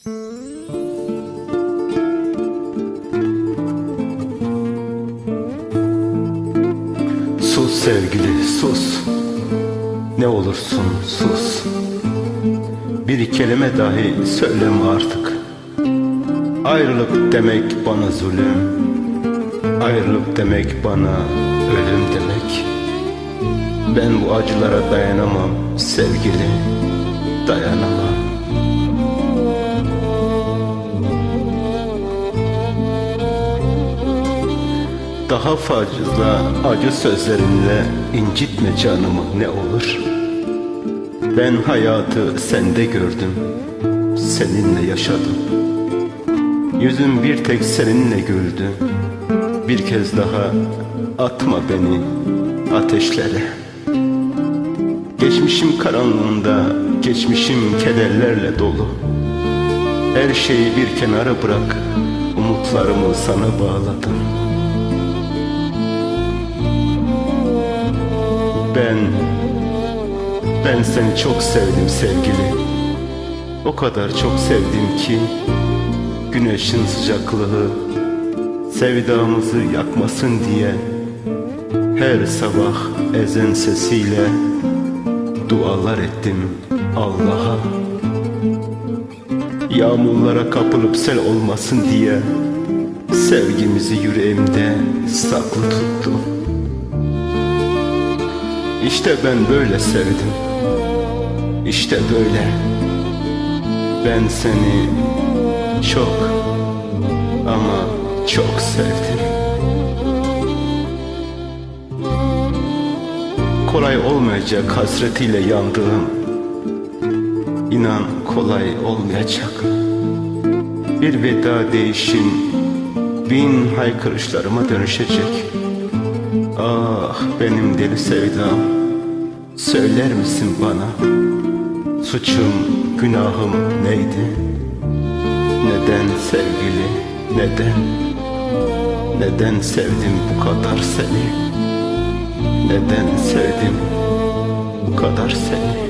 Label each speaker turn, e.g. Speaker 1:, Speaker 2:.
Speaker 1: Sus sevgili sus. Ne olursun sus. Bir kelime dahi söyleme artık. Ayrılık demek bana zulüm. Ayrılık demek bana ölüm demek. Ben bu acılara dayanamam sevgili Dayanamam Daha fazla acı sözlerinle incitme canımı ne olur. Ben hayatı sende gördüm Seninle yaşadım. Yüzüm bir tek seninle güldü Bir kez daha atma beni ateşlere. Geçmişim karanlığında Geçmişim kederlerle dolu. Her şeyi bir kenara bırak Umutlarımı sana bağladım Ben Ben seni çok sevdim sevgili. O kadar çok sevdim ki Güneşin sıcaklığı Sevdamızı yakmasın diye Her sabah ezen sesiyle Dualar ettim Allah'a. Yağmurlara kapılıp sel olmasın diye Sevgimizi yüreğimde saklı tuttum İşte ben böyle sevdim. İşte böyle. Ben seni çok ama çok sevdim. Kolay olmayacak hasretiyle yandığım. İnan kolay olmayacak. Bir veda değişim Bin haykırışlarıma dönüşecek. Ah benim deli sevdam Söyler misin bana Suçum, günahım neydi? Neden sevgili, neden? Neden sevdim bu kadar seni? Neden sevdim bu kadar seni?